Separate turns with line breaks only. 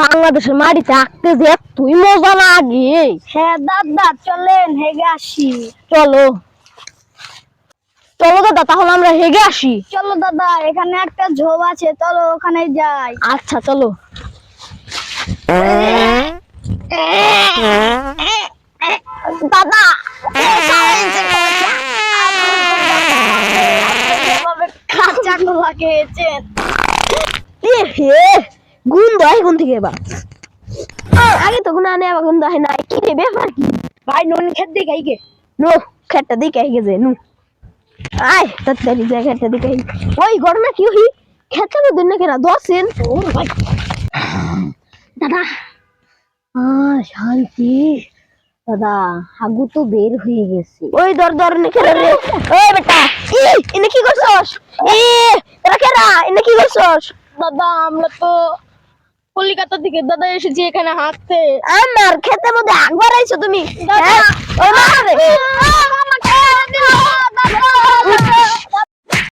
বাংলাদেশের মাটিতে আঁকতে যে তুই মজা লাগে।
হ্যাঁ দাদা চলেন হেগে আসি।
চলো। চলো দাদা তাহলে আমরা হেগে আসি।
চলো দাদা এখানে একটা ঝোপ আছে চলো ওখানে যাই।
আচ্ছা চলো। দাদা
কাঁচা কলা খেয়েছেন।
এ হে গুন্দ কোন থেকে এবার। আগে তো গুণ আনে আবার গুন্দ হয় না কি রে ব্যাপার কি?
ভাই, নুন খেত দিয়ে খাইকে
নো খেটটা দিকে আই গেছে নু আয়, তাড়াতাড়ি যা খেটটা দিকে আই ওই ঘটনা কি হই খেতে মধ্যে না কেনা দশেন ওর ভাই। দাদা। আহ শান্তি। দাদা হাগু তো বের হয়ে গেছে। ওই, দর দর নে রে ওই বেটা। ই, এনে কি করছস? ই এরা কেরা এনে কি করছস?
দাদা, আমরা তো কলিকাতা থেকে দাদা এসেছি এখানে হাঁটতে।
আমার খেতে মধ্যে আগবার আইছো তুমি? দাদা! মারে